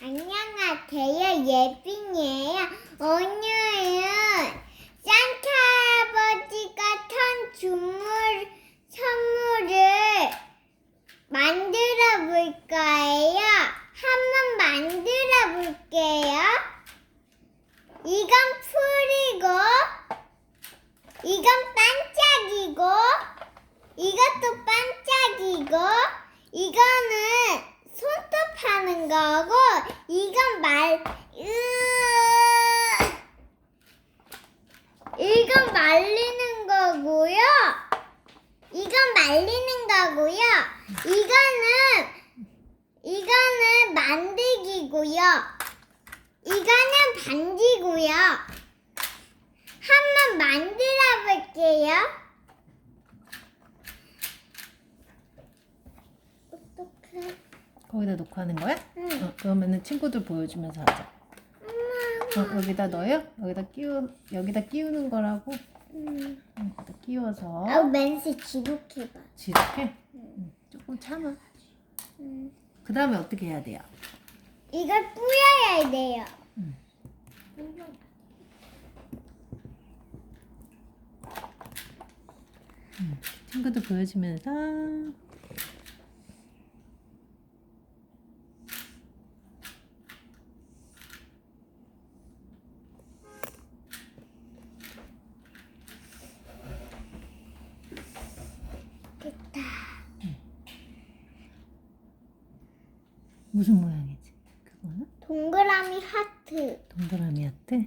안녕하세요. 예빈이에요. 오늘은 산타 아버지가 턴 주물, 선물을 만들어 볼 거예요. 한번 만들어 볼게요. 이건 풀이고, 이건 반짝이고, 이것도 반짝이고, 이거는 손톱 하는 거고, 이건 말, 으, 이건 말리는 거고요. 이건 말리는 거고요. 이거는, 이거는 만들기고요. 이거는 반지고요. 한번 만들어 볼게요. 어떡해. 거기다 놓고 하는 거야? 응. 어, 그러면은 친구들 보여주면서 하자. 어, 여기다 넣어요? 여기다 끼우 여기다 끼우는 거라고? 음. 응, 여기다 끼워서 아, 맨스 지독해봐. 지렇게 응, 조금 참아. 음. 그 다음에 어떻게 해야 돼요? 이걸 뿌려야 돼요. 음. 친구들 보여주면서 됐다. 무슨 모양이지? 그거는 동그라미 하트. 동그라미 하트.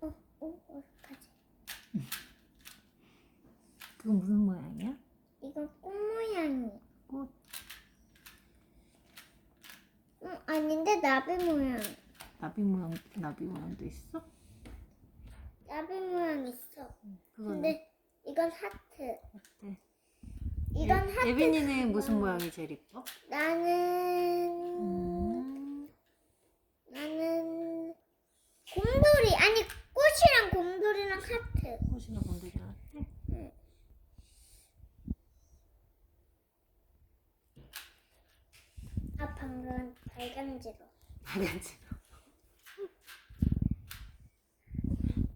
어, 어, 어떡하지? 그건 무슨 모양이야? 이건 꽃 모양이. 꽃. 응, 아닌데 나비 모양. 나비 모양 나비 모양도 있어? 나비 모양 있어. 그거는 근데 이건 하트. 어때? 이건 예- 하트. 예빈이는 무슨 모양이 제일 이뻐? 나는 음. 나는 곰돌이 아니 꽃이랑 곰돌이랑 하트. 꽃이나 건드리 같아? 아 방금 발간지로. 알겠지?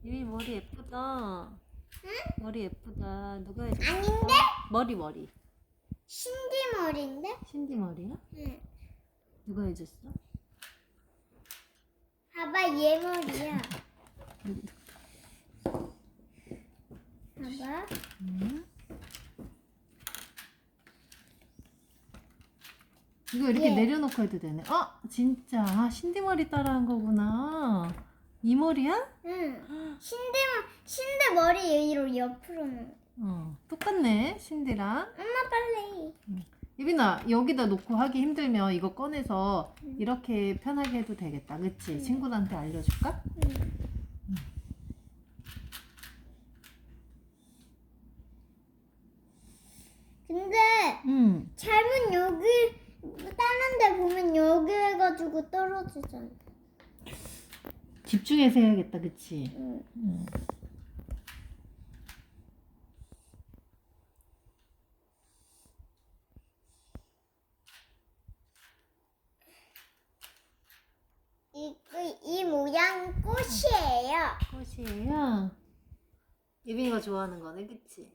예빈이 머리 예쁘다. 머리 예쁘다. 누가 해줬어? 아닌데? 머리 머리. 신디 머리인데? 신디 머리야? 응. 누가 해줬어? 봐봐 얘 머리야. 봐봐. 음. 이거 이렇게 예. 내려놓고 해도 되네. 어, 진짜 아, 신디 머리 따라한 거구나. 이 머리야? 응. 신디 머 신디 머리 위로 옆으로 놓. 어, 똑같네 신디랑. 엄마 빨리. 예빈아 여기다 놓고 하기 힘들면 이거 꺼내서 이렇게 편하게 해도 되겠다. 그치? 친구들한테 알려줄까? 응. 근데 응. 잘못 여기 보면 여기 해가지고 떨어지잖아. 집중해서 해야겠다. 그치? 응. 응. 이, 이, 이 모양 꽃이에요. 꽃이에요. 예빈이가 좋아하는 거네. 그치?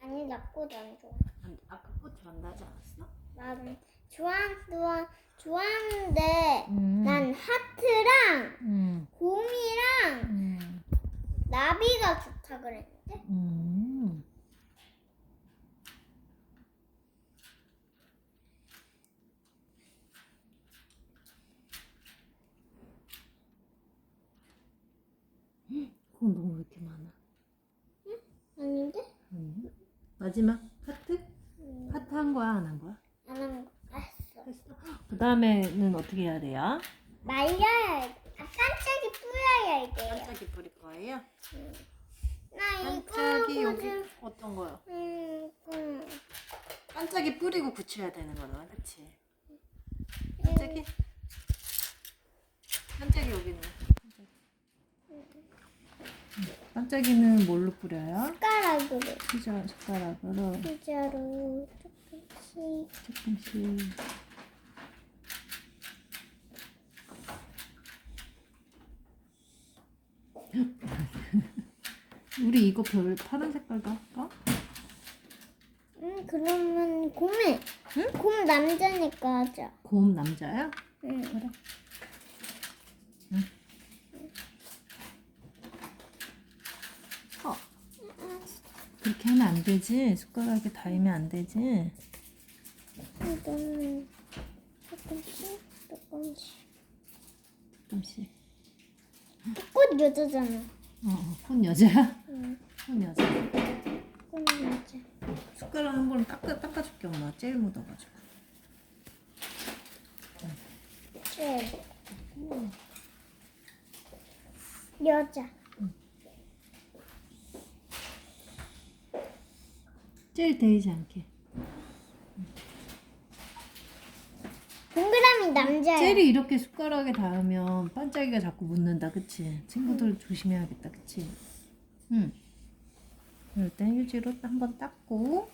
아니 나 꽃 안 좋아. 안- 아까 꽃 좋아한다지 않았어? 난 좋아한 좋아 좋아하는데 음. 난 하트랑 음. 곰이랑 음. 나비가 좋다 그랬는데. 음. 그건 너무 왜 이렇게 많아? 아닌데? 아니. 마지막 하트? 음, 하트 한 거야 안 한 거야? 안 한 거. 그 다음에는 어떻게 해야 돼요? 말려야 돼. 아, 깜짝이 뿌려야 돼요. 반짝이 뿌릴 거예요? 나 이거 반짝이 여기 거를- 어떤 거요? 음, 음. 반짝이 뿌리고 붙여야 되는 거잖아? 음, 반짝이. 반짝이 여기 있네. 반짝이. 반짝이는 뭘로 뿌려요? 숟가락으로 피자 숟가락으로 피자로 조금씩 조금씩. 우리 이거 별 파란 색깔도 할까? 응 그러면 곰이 응? 곰 남자니까 하자 곰 남자야? 응 그래. 어. 그렇게 하면 안 되지. 숟가락에 닿으면 안 되지. 이거는 조금씩 조금씩 조금씩. 꽃 여자잖아 어, 손 여자야? 응손 여자. 꽃 여자 숟가락 한번 닦아, 닦아줄게, 엄마. 제일 묻어가지고. 네. 여자 제일 데이지 않게. 동그라 미 남자야 젤이 이렇게 숟가락에 닿으면 반짝이가 자꾸 묻는다, 그치? 친구들 조심해야겠다, 그치? 응. 이럴 땐 휴지로 한번 닦고,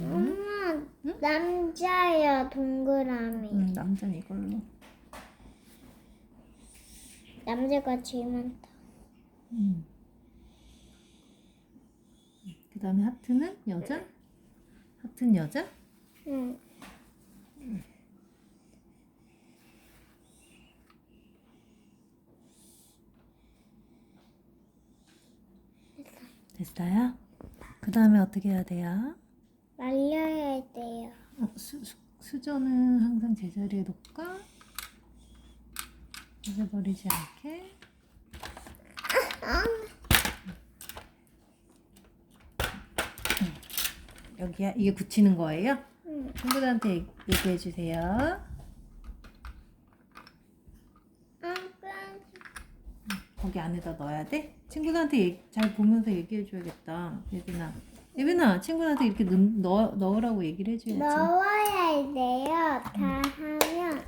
엄마 남자야 동그라미 응, 남자는 이걸로. 남자가 제일 많다 음. 그 다음에 하트는 여자? 하트는 여자? 응 됐어요? 그 다음에 어떻게 해야 돼요? 말려야 돼요 어, 수, 수, 수저는 항상 제자리에 놓을까? 잊어버리지 않게. 음. 여기야? 이게 붙이는 거예요? 응 친구들한테 얘- 얘기해 주세요. 아빠 거기 안에다 넣어야 돼? 친구들한테 얘- 잘 보면서 얘기해 줘야겠다. 예빈아. 예빈아, 친구들한테 이렇게 넣, 넣, 넣으라고 얘기를 해줘야지. 넣어야 돼요 다 하면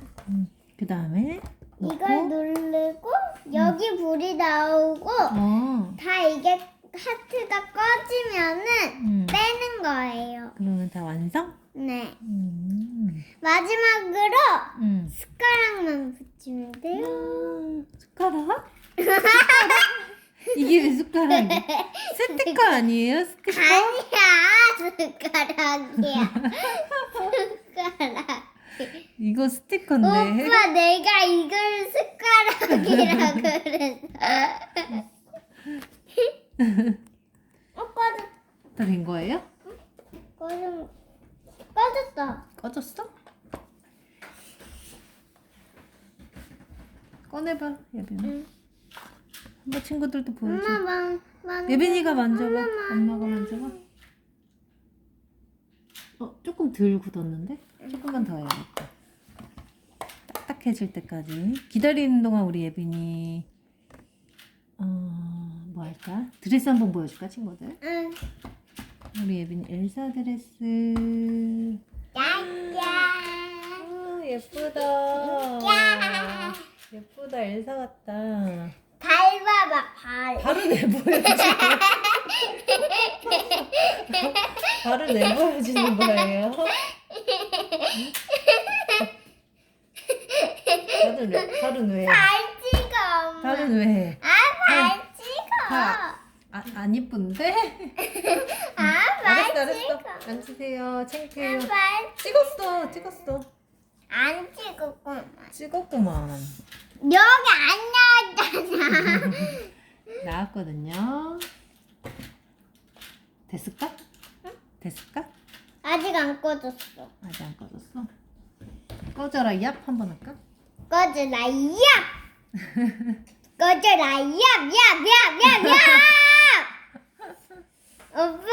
그 다음에 이걸 누르고 여기 불이 나오고 어, 다 이게 하트가 꺼지면은 음. 빼는 거예요. 그러면 다 완성? 네. 음, 마지막으로 음. 숟가락만 붙이면 돼요. 음, 숟가락? 이게 왜 숟가락이야? 스티커 아니에요? 스티커? 아니야, 숟가락이야. 숟가락. 이거 스티커인데. 오빠, 내가 이걸 숟가락이라고 그랬어. 어, 꺼졌, 다된 거예요? 꺼졌, 꺼졌다. 꺼졌어? 꺼내봐, 예빈아. 응. 한번 친구들도 보여줘. 엄마 만, 만. 예빈이가 만져봐. 엄마 엄마 가 만져봐. 어, 조금 덜 굳었는데? 조금만 더 해야겠다. 딱딱해질 때까지. 기다리는 동안 우리 예빈이, 어, 뭐 할까? 드레스 한번 보여줄까, 친구들? 응. 우리 예빈이 엘사 드레스. 아, 예쁘다. 예쁘다, 엘사 같다. 발 봐봐, 발. 발을 내 보여주는 발을 내 보여주는 거예요? 발은 왜? 발은 왜? 발 찍어, 엄마. 발은 왜? 아, 발 찍어. 발. 아, 안 이쁜데? 아, 발 알았어, 알았어. 찍어. 앉으세요. 창피해요. 아, 발 찍었어, 찍었어. 안 찍었구만. 찍었구만. 여기 안 나왔잖아. 나왔거든요. 됐을까? 됐을까? 아직 안 꺼졌어. 아직 안 꺼졌어. 꺼져라, 얍 한번 할까? 꺼져라, 얍! 꺼져라, 얍, 얍, 얍, 얍, 얍! 오빠,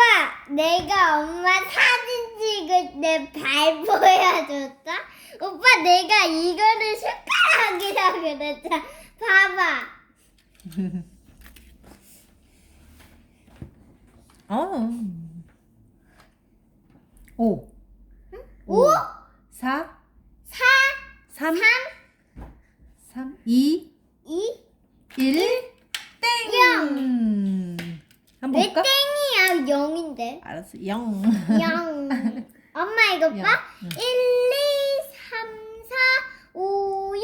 내가 엄마 사진 찍을 때 발 보여줬다? 오빠, 내가 이거를 숟 가락이라고 그랬잖아. 봐봐. 어. 오. 오? 사. 사, 3 3 2 2 1 땡! 한번 왜 볼까? 땡이야 0인데 알았어. 0. 0 엄마 이거 영. 봐 응. 1, 2, 3, 4, 5, 6,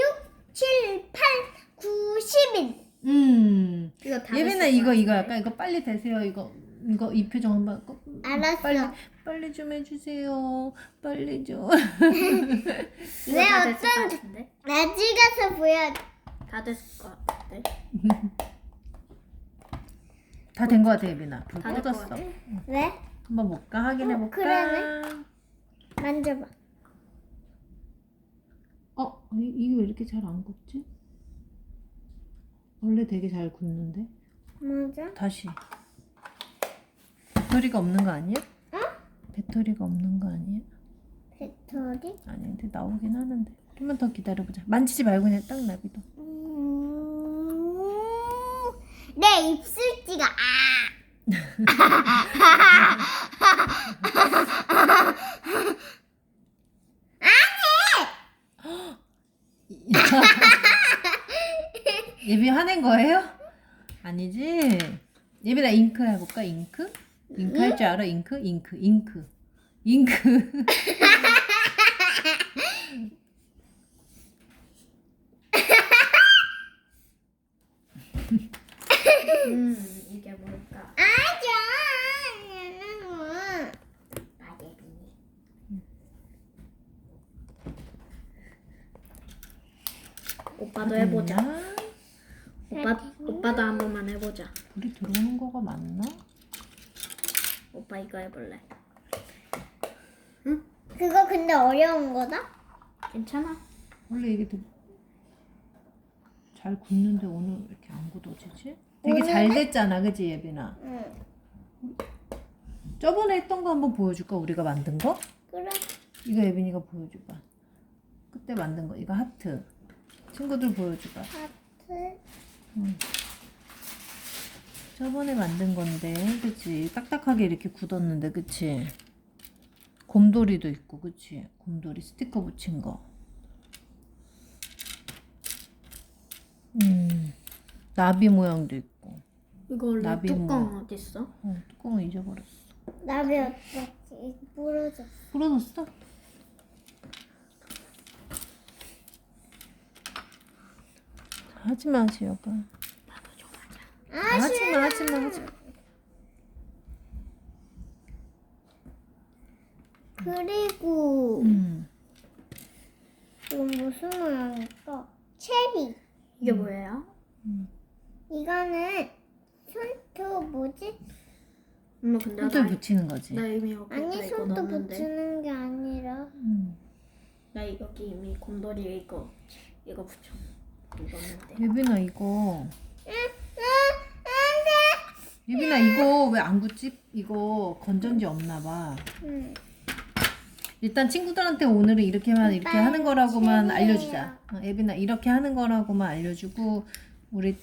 됐을 이거 것 이거. 약간 이거 빨리 되세요. 이거 이거 이 표정 한번 꼭- 알았어. 빨리 빨리 좀 해주세요. 빨리 좀. 이거 왜 다 됐을 것 어쩐- 같은데? 나 찍어서 보여 다 됐을 것 같은데? 다 된 거 같아 예빈아. 불 다될것 꺼졌어. 같아. 왜? 한번 볼까? 확인해 어, 볼까? 그러네. 만져봐 어 이, 이게 왜 이렇게 잘안 굽지? 원래 되게 잘 굽는데. 맞아 다시. 배터리가 없는 거 아니야? 응? 배터리가 없는 거 아니야? 배터리 아닌데 나오긴 하는데. 좀만 더 기다려보자. 만지지 말고 그냥 딱 놔둬. 음... 내 입술지가 아 예비 화낸 거예요? 아니지. 예비나 잉크 해볼까? 잉크? 잉크 할 줄 알아? 잉크? 잉크, 잉크, 잉크. 음 이게 뭘까? 아자 아 예빈이. 오빠도 해보자. 음, 오빠 오빠도 한 번만 해보자. 우리 들어오는 거가 맞나? 오빠 이거 해볼래? 그거 근데 어려운 거다? 괜찮아? 원래 이게 더... 잘 굽는데 오늘 왜 이렇게 안 굳어지지? 되게 잘 됐잖아, 그지 예빈아? 응 저번에 했던 거 한번 보여줄까? 우리가 만든 거? 그래 이거 예빈이가 보여줘봐. 그때 만든 거 이거 하트. 친구들 보여줘봐. 하트 저번에 만든 건데, 그치? 딱딱하게 이렇게 굳었는데, 그치? 곰돌이도 있고, 그치? 곰돌이 스티커 붙인 거. 음, 나비 모양도 있고. 이거 원래 나비 뚜껑 있어? 어, 뚜껑을 잊어버렸어. 나비 어땠지? 부러졌어 부러졌어? 하지마. 아 하지마, 하지마, 하지마. 그리고 음. 이건 무슨 모양일까? 체리 이게 뭐예요? 이거는 손톱 뭐지? 엄마 근데 손톱 나, 붙이는 거지. 나 이미 여기다 아니 이거 손톱 넣었는데 붙이는 게 아니라 음. 나 여기 이미 곰돌이 이거 이거 붙여 넣었는데 예빈아 이거 예빈아 이거 왜 안 굳지? 이거 건전지 없나 봐. 응. 일단 친구들한테 오늘은 이렇게만 이렇게 오빠, 하는 거라고만 재미예요. 알려주자. 어, 예빈아 이렇게 하는 거라고만 알려주고 우리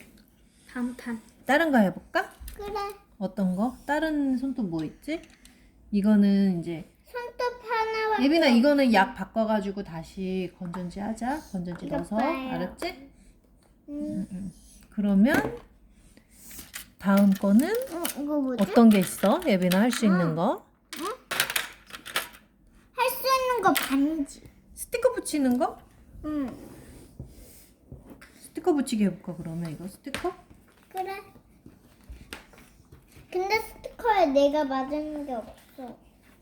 다음 탄 다른 거 해볼까? 그래 어떤 거? 다른 손톱 뭐 있지? 이거는 이제 손톱 하나와 예빈아 이거는 약 바꿔가지고 다시 건전지 하자. 건전지 이것 넣어서 봐요. 알았지? 음. 그러면 다음 거는 어, 이거 뭐지? 어떤 게 있어? 예빈아 할 수 있는 거? 할 수 있는 거 반지 스티커 붙이는 거? 응 스티커 붙이기 해볼까 그러면 이거 스티커? 그래 근데 스티커에 내가 맞은 게 없어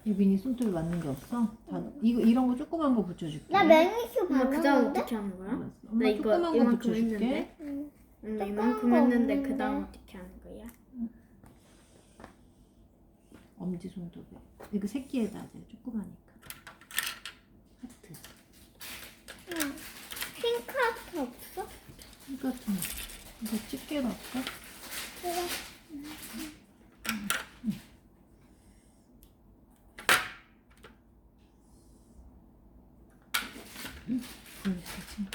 예빈이 손톱에 맞는 게 없어? 다 이거 이런 거 조그만 거 붙여줄게. 나 매니큐 엄마 그 다음? 어떻게 하는 거야? 알았어. 나 엄마 이거 조그만 거 이만큼 붙여줄게. 했는데 응. 응 조그만 이만큼 거 했는데 그 없는데. 다음 어떻게 하는 거야? 엄지 손톱에. 이거 새끼에다 하자. 조그마니까. 하트. 응. 핑크 하트 없어? 똑같은 거. 이거 집게 넣을까? 그래 보여줄게 친구.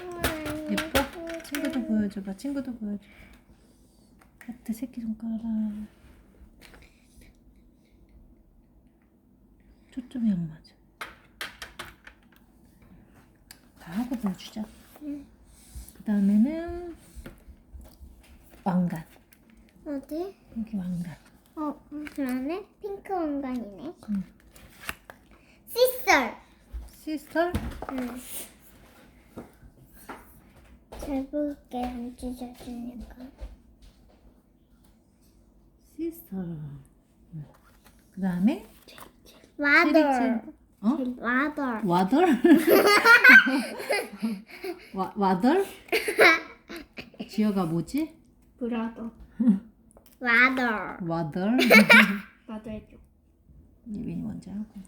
음, 예뻐? 친구도 보여줘봐. 친구도 보여줘. 하트 새끼 손가락. 초점이 안 맞아. 다 하고 보여주자. 응. 그 다음에는 왕관. 어디? 여기 왕관. 어, 그러네. 핑크 왕관이네. 응. 시썰. 시스터? 응. 잘 볼게 안 찢어지니까. 시스터. 그 다음에 와더. 어? 와더. 와덜? 와, 와덜? 지어가 뭐지? 브라더. 와더. 와덜? 나도 해줘. 예빈이 먼저 하고.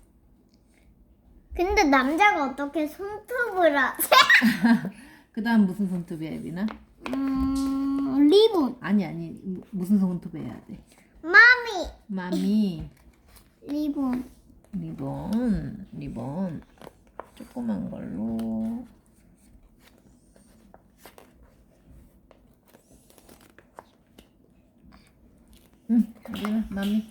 근데 남자가 어떻게 손톱을 하지? 그 다음 무슨 손톱이야 예빈아? 음, 리본. 아니 아니 무- 무슨 손톱 해야 돼? 마미. 마미 리본. 리본 리본 조그만 걸로 응 예빈아 마미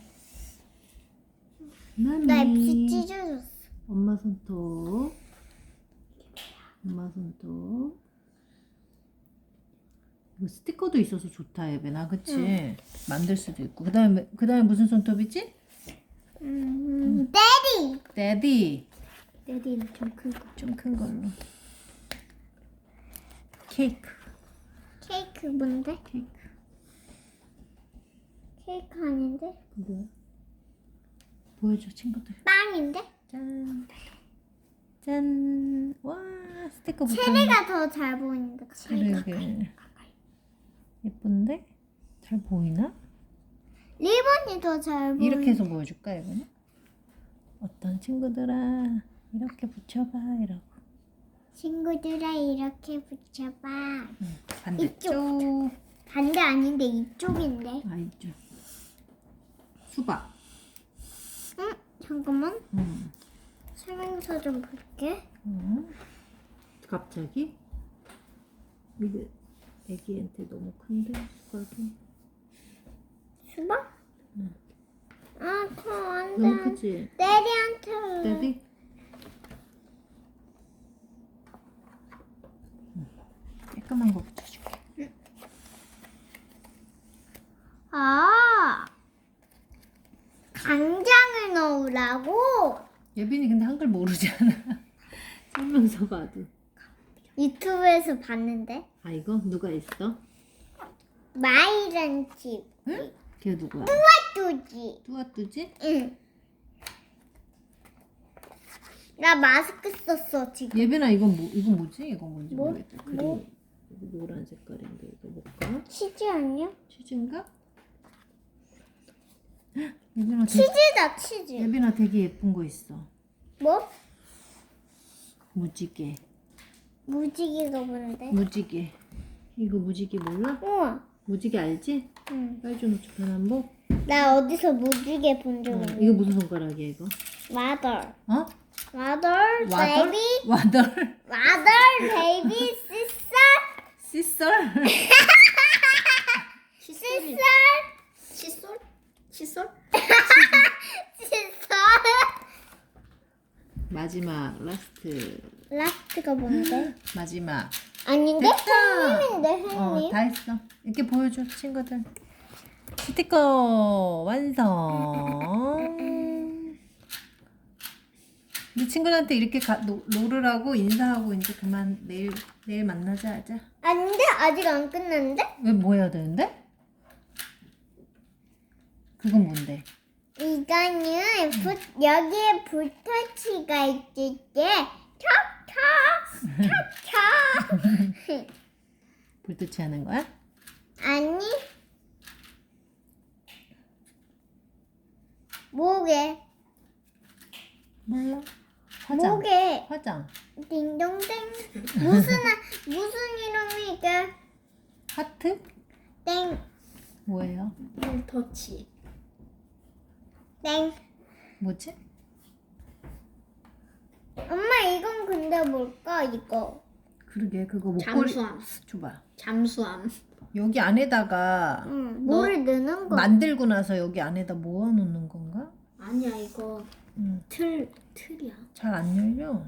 마미 나 입술 찢어졌어. 엄마 손톱 엄마 손톱 스티커도 있어서 좋다 예빈아 그치? 만들 수도 있고 그 다음에 그 다음에 무슨 손톱이지? 음, 데디. 데디 데디는 좀큰 거. 좀 큰 걸로 케이크 케이크 뭔데? 케이크 케이크 아닌데? 뭐야? 보여줘 친구들 빵인데? 짠 짠. 와 스티커 붙어 체리가 더 잘 보인다. 체리가. 예쁜데? 잘 보이나? 리본이 더 잘 보인다. 이렇게 해서 보여줄까 이거는? 어떤 친구들아 이렇게 붙여봐 이러고 친구들아 이렇게 붙여봐. 응, 반대쪽 반대 아닌데 이쪽인데. 아 이쪽 수박 응? 잠깐만. 응. 설명서 좀 볼게. 응. 갑자기 이게 애기한테 너무 큰데 수박이 수박? 응. 아, 그럼 너무 돼. 크지? 데디한테. 데디? 깔끔한 거 붙여줄게 아. 간장을 넣으라고? 예빈이 근데 한글 모르잖아 설명서 봐도 유튜브에서 봤는데. 아 이거 누가 있어? 마이란 집. 응? 걔 누구야? 뚜지. 뚜아뚜지? 응. 나 마스크 썼어 지금. 예빈아 이건 뭐 이건 뭐지? 이건 뭔지 뭐? 모르겠다. 뭐? 이거 노란 색깔인데 이거 뭘까? 치즈 아니야? 치즈인가? 헉, 예빈아 되게, 치즈다 치즈. 예빈아 되게 예쁜 거 있어. 뭐? 무지개. 무지개가 뭔데? 무지개. 이거 무지개 몰라? 우와. 무지개 알지? 응. 빨주 노초 변한복? 나 어디서 무지개 본적 어, 있는데. 이거 무슨 손가락이야 이거? 마더. 어? 와덜? 베이비. 와덜? 마더 베이비. 시썰? 시스터. 칫솔? 칫솔? 시스터. 마지막 라스트 라스트가 뭔데? 마지막 아닌데? 됐다. 다 했어. 이렇게 보여줘, 친구들. 스티커 완성. 우리 친구들한테 이렇게 가, 노, 노르라고 인사하고 이제 그만 내일 내일 만나자 하자. 아닌데 아직 안 끝났는데? 왜 뭐 해야 되는데? 그건 뭔데? 이거는 부, 여기에 불터치가 있을 때 척척 척척 불빛이 하는 거야? 아니 목에 몰라. 화장. 목에 화장. 딩동댕 무슨 아- 무슨 이름이 이게 하트? 땡 뭐예요? 터치. 땡. 뭐지? 엄마 이건 근데 뭘까 이거 그러게 그거 목걸이. 잠수함. 줘봐. 잠수함. 여기 안에다가 응 뭐를 넣는 거 만들고 나서 여기 안에다 모아 놓는 건가? 아니야 이거 응. 틀 틀이야. 잘 안 열려.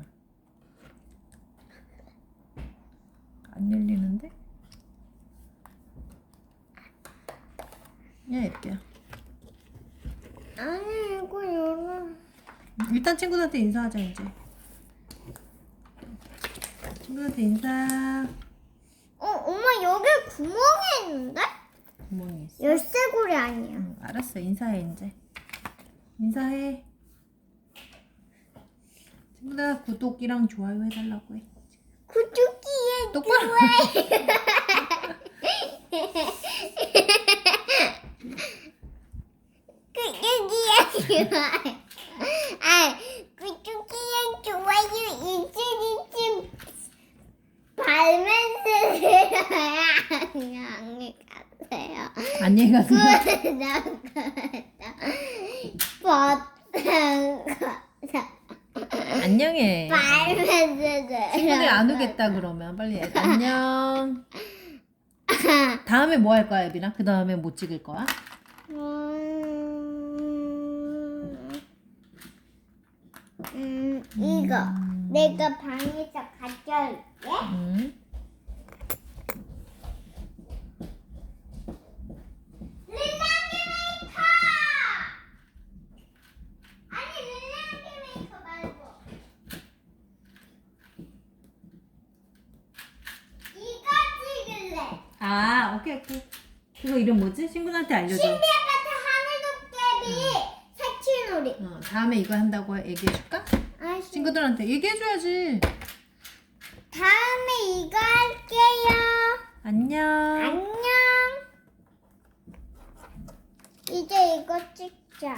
안 열리는데? 야 예뻐요. 아니 이거 열어. 일단 친구들한테 인사하자 이제. 친구들한테 인사. 어 엄마 여기 구멍이 있는데? 구멍이 있어. 열쇠고리 아니야. 응, 알았어 인사해 이제. 인사해. 친구들 구독이랑 좋아요 해달라고 해. 구두기에 똑바로. 구두기에 좋아요. 아 구두기에 좋아요 이쯤이쯤 발맨 쓰세요. 안녕히 가세요. 안녕히 가세요. 안녕해. 친구들 안 오겠다 해. 안녕. 다음에 뭐 할 거야 예빈아? 그 다음에 뭐 찍을 거야? 음, 음, 이거 내가 방에서 가져올게. 응. 릴랑기 메이커! 아니 릴랑기 메이커 말고 이거 찍을래. 아 오케이 오케이. 그거 이름 뭐지? 친구들한테 알려줘. 신비 아파트 하늘 도깨비 색칠놀이. 어, 다음에 이거 한다고 얘기해줄까? 아, 친구들한테 얘기해줘야지. 다음에 이거 할게요. 안녕. 안녕. 이제 이거 찍자.